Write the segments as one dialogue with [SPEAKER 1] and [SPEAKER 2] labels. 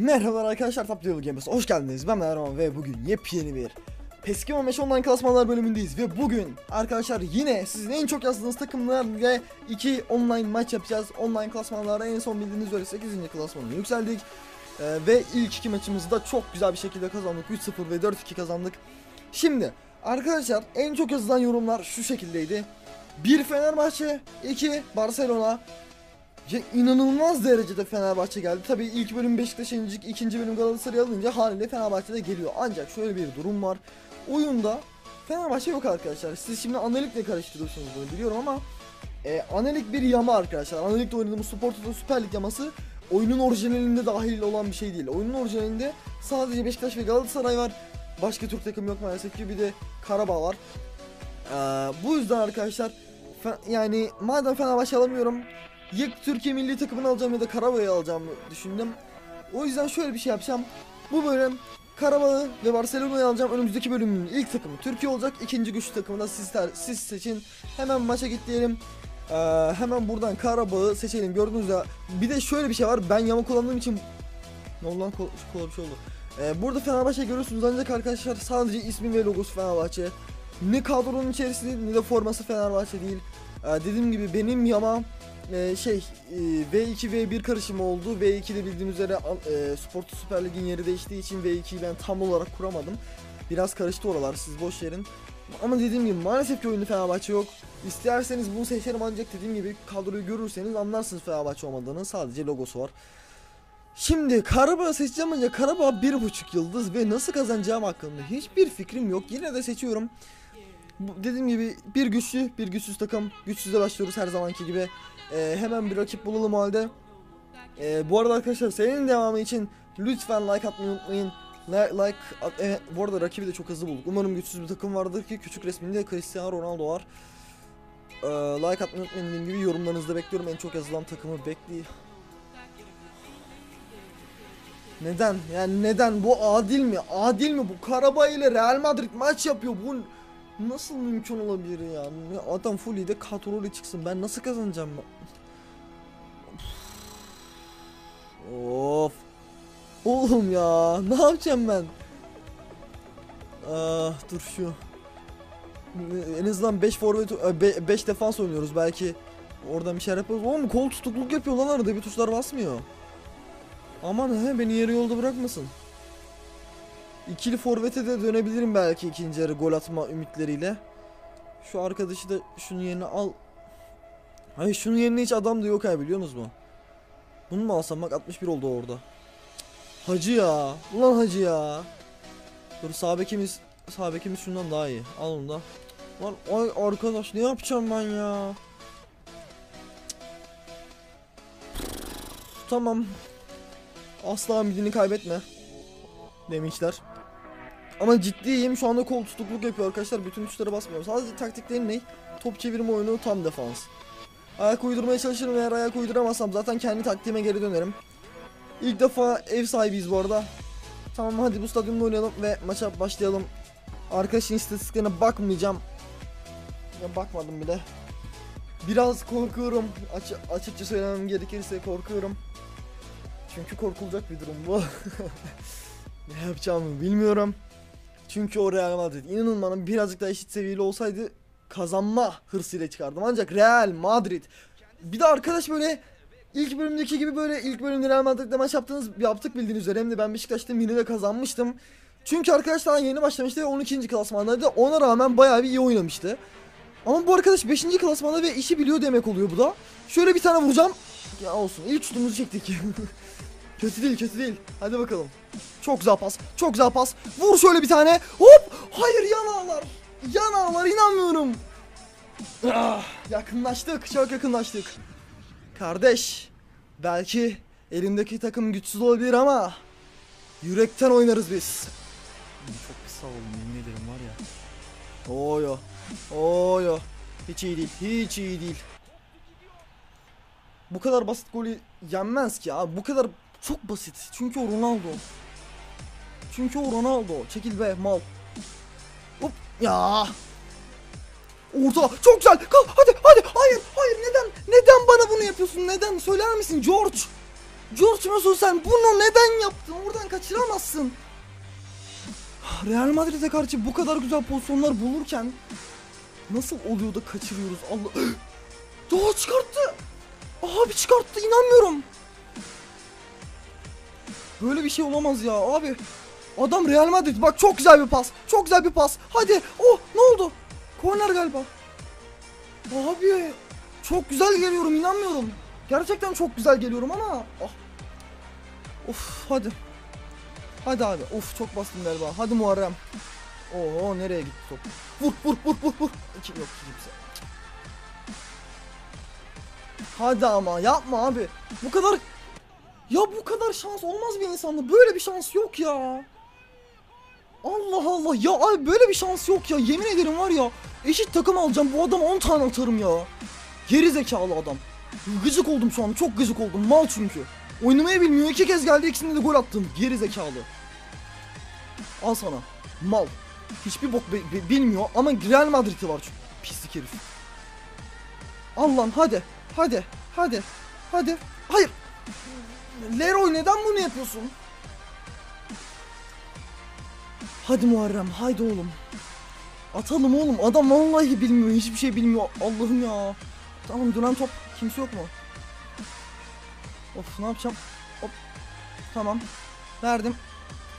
[SPEAKER 1] Merhaba arkadaşlar Top Level Gamers. Hoş geldiniz. Ben Mervan ve bugün yepyeni bir PES 15 online klasmanlar bölümündeyiz ve bugün arkadaşlar yine sizin en çok yazdığınız takımlarla iki online maç yapacağız. Online klasmanlarda en son bildiğiniz üzere 8. klasmana yükseldik. Ee, ve ilk iki maçımızı da çok güzel bir şekilde kazandık. 3-0 ve 4-2 kazandık. Şimdi arkadaşlar en çok yazılan yorumlar şu şekildeydi. 1 Fenerbahçe 2 Barcelona ya inanılmaz derecede Fenerbahçe geldi. Tabii ilk bölüm Beşiktaş yenecek, ikinci bölüm Galatasaray alınca haliyle Fenerbahçe de geliyor. Ancak şöyle bir durum var. Oyunda Fenerbahçe yok arkadaşlar. Siz şimdi Analik'le karıştırıyorsunuz bunu biliyorum ama e, Analik bir yama arkadaşlar. Analik'te oynadığımız Spor Toto Süper Lig yaması oyunun orijinalinde dahil olan bir şey değil. Oyunun orijinalinde sadece Beşiktaş ve Galatasaray var. Başka Türk takım yok maalesef ki bir de Karabağ var. Ee, bu yüzden arkadaşlar yani madem Fenerbahçe alamıyorum ya Türkiye milli takımını alacağım ya da Karabağ'ı alacağım düşündüm. O yüzden şöyle bir şey yapacağım. Bu bölüm Karabağ'ı ve Barcelona'yı alacağım. Önümüzdeki bölümün ilk takımı Türkiye olacak. İkinci güçlü takımı da siz, siz seçin. Hemen maça git diyelim. Ee, hemen buradan Karabağ'ı seçelim. Gördüğünüz gibi bir de şöyle bir şey var. Ben yama kullandığım için ne oldu lan kol, kol bir şey oldu. Ee, burada Fenerbahçe görüyorsunuz ancak arkadaşlar sadece ismi ve logosu Fenerbahçe. Ne kadronun içerisinde ne de forması Fenerbahçe değil. Ee, dediğim gibi benim yama e, şey e, V2 V1 karışımı oldu. V2'de bildiğiniz üzere e, Sport Süper Lig'in yeri değiştiği için V2'yi ben tam olarak kuramadım. Biraz karıştı oralar siz boş verin. Ama dediğim gibi maalesef ki oyunda Fenerbahçe yok. İsterseniz bunu seçerim ancak dediğim gibi kadroyu görürseniz anlarsınız Fenerbahçe olmadığını. Sadece logosu var. Şimdi Karabağ seçeceğim ancak Karabağ bir buçuk yıldız ve nasıl kazanacağım hakkında hiçbir fikrim yok. Yine de seçiyorum. Bu- dediğim gibi bir güçlü bir güçsüz takım. Güçsüzle başlıyoruz her zamanki gibi. Ee, hemen bir rakip bulalım halde. Ee, bu arada arkadaşlar serinin devamı için lütfen like atmayı unutmayın. Like, like at- evet, bu arada rakibi de çok hızlı bulduk. Umarım güçsüz bir takım vardır ki küçük resminde Cristiano Ronaldo var. Ee, like atmayı unutmayın dediğim gibi yorumlarınızı bekliyorum. En çok yazılan takımı bekliyor. Neden? Yani neden? Bu adil mi? Adil mi? Bu Karabağ ile Real Madrid maç yapıyor. Bu nasıl mümkün olabilir ya? Adam full de kadroyla çıksın. Ben nasıl kazanacağım? Of. Oğlum ya. Ne yapacağım ben? Ah dur şu. En azından 5 forvet 5 defans oynuyoruz belki. Oradan bir şeyler yaparız. Oğlum kol tutukluk yapıyor lan arada bir tuşlar basmıyor. Aman he beni yarı yolda bırakmasın. İkili forvete de dönebilirim belki ikinci yarı gol atma ümitleriyle. Şu arkadaşı da şunun yerine al. Hayır şunun yerine hiç adam da yok ha biliyorsunuz mu? Bunu mu alsam bak 61 oldu orada. Hacı ya. Ulan hacı ya. Dur sağ bekimiz sağ bekimiz şundan daha iyi. Al onu da. Lan ay arkadaş ne yapacağım ben ya? Tamam. Asla ümidini kaybetme. Demişler. Ama ciddiyim şu anda kol tutukluk yapıyor arkadaşlar. Bütün tuşlara basmıyorum. Sadece taktiklerim ne? Top çevirme oyunu tam defans. Ayak uydurmaya çalışırım eğer ayak uyduramazsam zaten kendi taktiğime geri dönerim. İlk defa ev sahibiyiz bu arada. Tamam hadi bu stadyumda oynayalım ve maça başlayalım. Arkadaşın istatistiklerine bakmayacağım. Ya bakmadım bile. Biraz korkuyorum. Aç açıkça söylemem gerekirse korkuyorum. Çünkü korkulacak bir durum bu. ne yapacağımı bilmiyorum. Çünkü o Real Madrid inanın bana birazcık daha eşit seviyeli olsaydı kazanma hırsıyla çıkardım. Ancak Real Madrid bir de arkadaş böyle ilk bölümdeki gibi böyle ilk bölümde Real Madrid'le maç yaptığınız yaptık bildiğiniz üzere hem de ben Beşiktaş'ta yine de kazanmıştım. Çünkü arkadaşlar yeni başlamıştı ve 12. klasmandaydı. Ona rağmen bayağı bir iyi oynamıştı. Ama bu arkadaş 5. klasmanda ve işi biliyor demek oluyor bu da. Şöyle bir tane vuracağım. Ya olsun ilk şutumuzu çektik. kötü değil kötü değil. Hadi bakalım. Çok güzel pas. Çok güzel pas. Vur şöyle bir tane. Hop! Hayır yan ağlar. Yan ağlar inanmıyorum. Ah, yakınlaştık. Çok yakınlaştık. Kardeş. Belki elimdeki takım güçsüz olabilir ama yürekten oynarız biz. Çok pis savundum yemin ederim var ya. Oyo. Oyo. Hiç iyi değil. Hiç iyi değil. Bu kadar basit golü yenmez ki abi. Bu kadar çok basit. Çünkü o Ronaldo. Çünkü o Ronaldo. Çekil be mal. Hop ya. Orta çok güzel. Kal hadi hadi. Hayır hayır neden? Neden bana bunu yapıyorsun? Neden? Söyler misin George? George musun sen? Bunu neden yaptın kaçıramazsın. Real Madrid'e karşı bu kadar güzel pozisyonlar bulurken nasıl oluyor da kaçırıyoruz Allah. Daha çıkarttı. Abi çıkarttı inanmıyorum. Böyle bir şey olamaz ya abi. Adam Real Madrid bak çok güzel bir pas. Çok güzel bir pas. Hadi. Oh ne oldu? Korner galiba. Abi çok güzel geliyorum inanmıyorum. Gerçekten çok güzel geliyorum ama. Ah. Of hadi. Hadi abi. Of çok bastım galiba. Hadi Muharrem. Oo nereye gitti top? Vur vur vur vur vur. İki yok kimse. Hadi ama yapma abi. Bu kadar ya bu kadar şans olmaz bir insanda. Böyle bir şans yok ya. Allah Allah ya abi böyle bir şans yok ya. Yemin ederim var ya. Eşit takım alacağım. Bu adama 10 tane atarım ya. Geri zekalı adam. Gıcık oldum şu an. Çok gıcık oldum. Mal çünkü. Oynamayı bilmiyor. iki kez geldi. ikisinde de gol attım. Geri zekalı. Al sana. Mal. Hiçbir bok bilmiyor ama Real Madrid'i var çünkü. Pislik herif. Al lan hadi. Hadi. Hadi. Hadi. Hayır. Leroy neden bunu yapıyorsun? Hadi Muharrem. Haydi oğlum. Atalım oğlum. Adam vallahi bilmiyor. Hiçbir şey bilmiyor. Allah'ım ya. Tamam dönen top. Kimse yok mu? Of ne yapacağım? Hop. Tamam. Verdim.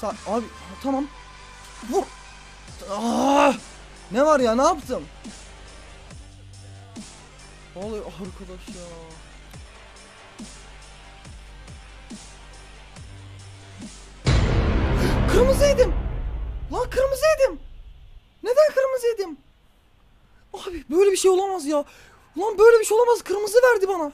[SPEAKER 1] Sa abi tamam. Vur. Aa! Ne var ya ne yaptım? Ne oluyor arkadaş ya? Kırmızı yedim. Lan kırmızı yedim. Neden kırmızı yedim? Abi böyle bir şey olamaz ya. Lan böyle bir şey olamaz. Kırmızı verdi bana.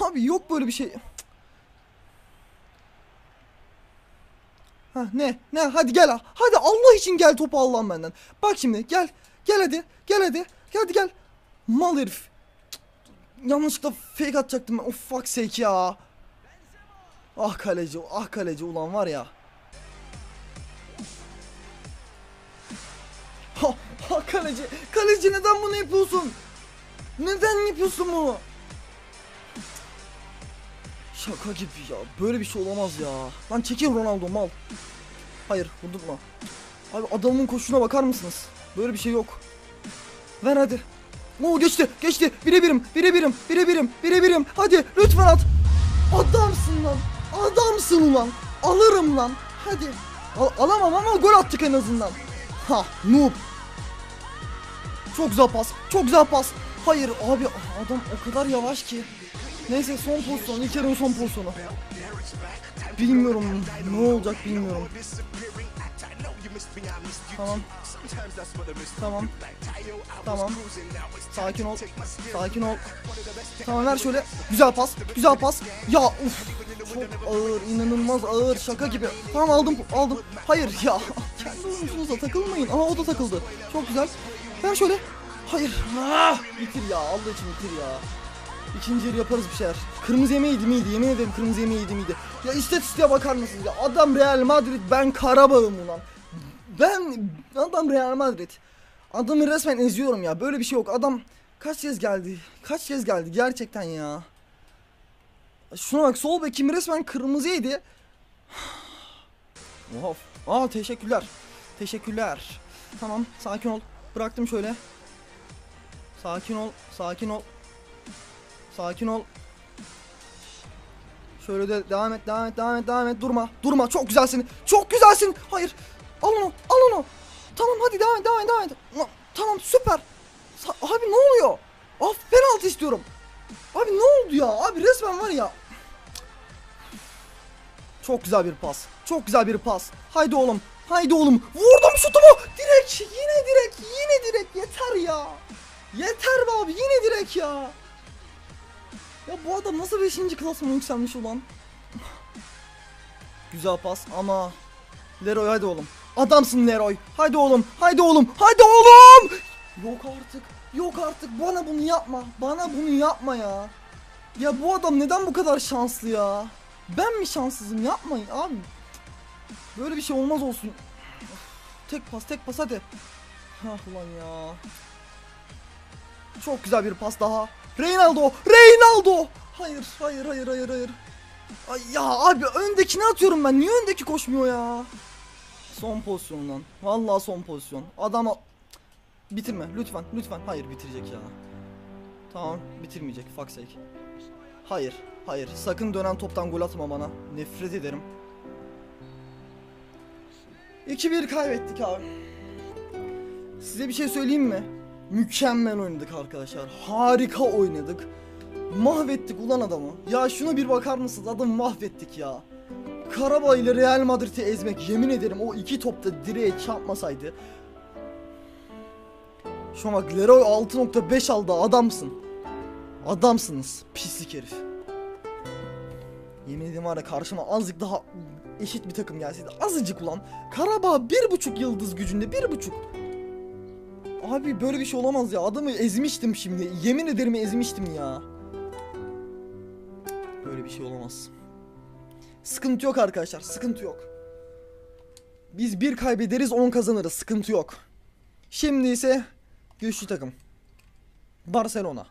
[SPEAKER 1] Abi yok böyle bir şey. Ha ne? Ne? Hadi gel. Hadi Allah için gel topu al lan benden. Bak şimdi gel. Gel hadi. Gel hadi. Hadi gel. Mal herif. Yanlışlıkla fake atacaktım ben. Oh fuck sake ya. Ah kaleci. Ah kaleci ulan var ya. Kaleci. Kaleci neden bunu yapıyorsun? Neden yapıyorsun bunu? Şaka gibi ya. Böyle bir şey olamaz ya. Lan çekil Ronaldo mal. Hayır vurdurma. Abi adamın koşuna bakar mısınız? Böyle bir şey yok. Ver hadi. Oo geçti geçti. Bire birim bire birim bire birim bire birim. Hadi lütfen at. Adamsın lan. Adamsın ulan. Alırım lan. Hadi. Al- alamam ama gol attık en azından. Ha noob. Çok güzel pas. Çok güzel pas. Hayır abi adam o kadar yavaş ki. Neyse son pozisyon. İlk son pozisyonu. Bilmiyorum ne olacak bilmiyorum. Tamam. Tamam. Tamam. Sakin ol. Sakin ol. Tamam ver şöyle. Güzel pas. Güzel pas. Ya uf. Çok ağır, inanılmaz ağır, şaka gibi. Tamam aldım, aldım. Hayır ya. Kendi oyuncunuza takılmayın. Ama o da takıldı. Çok güzel. Ver şöyle. Hayır. Ah, bitir ya. Allah için bitir ya. İkinci yarı yaparız bir şeyler. Kırmızı yemeğiydi miydi? Yemin ederim kırmızı yemeğiydi miydi? Ya istatistiğe bakar mısınız ya? Adam Real Madrid, ben Karabağ'ım ulan. Ben adam Real Madrid. Adamı resmen eziyorum ya. Böyle bir şey yok. Adam kaç kez geldi? Kaç kez geldi gerçekten ya. Şuna bak sol bekim resmen kırmızıydı. Of. Aa teşekkürler. Teşekkürler. Tamam sakin ol. Bıraktım şöyle. Sakin ol. Sakin ol. Sakin ol. Şöyle de devam et, devam et, devam et, devam et. Durma, durma. Çok güzelsin. Çok güzelsin. Hayır. Al onu, al onu. Tamam hadi devam et, devam et, devam et. Tamam süper. Sa- abi ne oluyor? Af penaltı istiyorum. Abi ne oldu ya? Abi resmen var ya. Çok güzel bir pas. Çok güzel bir pas. Haydi oğlum. Haydi oğlum. Vurdum şutumu. Direk. Yine direk. Yine direk. Yeter ya. Yeter be abi. Yine direk ya. Ya bu adam nasıl 5. klasmana yükselmiş ulan? Güzel pas ama Leroy hadi oğlum. Adamsın Leroy. Hadi oğlum. Hadi oğlum. Hadi oğlum. Yok artık. Yok artık. Bana bunu yapma. Bana bunu yapma ya. Ya bu adam neden bu kadar şanslı ya? Ben mi şanssızım? Yapmayın abi. Böyle bir şey olmaz olsun. Tek pas, tek pas hadi. Ah ulan ya. Çok güzel bir pas daha. Reynaldo! Reynaldo! Hayır, hayır, hayır, hayır, hayır. Ay ya abi öndekini atıyorum ben. Niye öndeki koşmuyor ya? Son pozisyondan. Vallahi son pozisyon. Adama bitirme lütfen lütfen. Hayır bitirecek ya. Tamam bitirmeyecek fuck. Hayır hayır sakın dönen toptan gol atma bana. Nefret ederim. 2-1 kaybettik abi. Size bir şey söyleyeyim mi? Mükemmel oynadık arkadaşlar. Harika oynadık. Mahvettik ulan adamı. Ya şuna bir bakar mısınız? Adamı mahvettik ya. Karabağ ile Real Madrid'i ezmek yemin ederim o iki topta direğe çarpmasaydı. Şu an bak Leroy 6.5 aldı adamsın. Adamsınız pislik herif. Yemin ederim var ya karşıma azıcık daha eşit bir takım gelseydi. Azıcık ulan. Karabağ bir buçuk yıldız gücünde bir buçuk. Abi böyle bir şey olamaz ya. Adamı ezmiştim şimdi. Yemin ederim ezmiştim ya. Böyle bir şey olamaz. Sıkıntı yok arkadaşlar. Sıkıntı yok. Biz bir kaybederiz 10 kazanırız. Sıkıntı yok. Şimdi ise güçlü takım. Barcelona.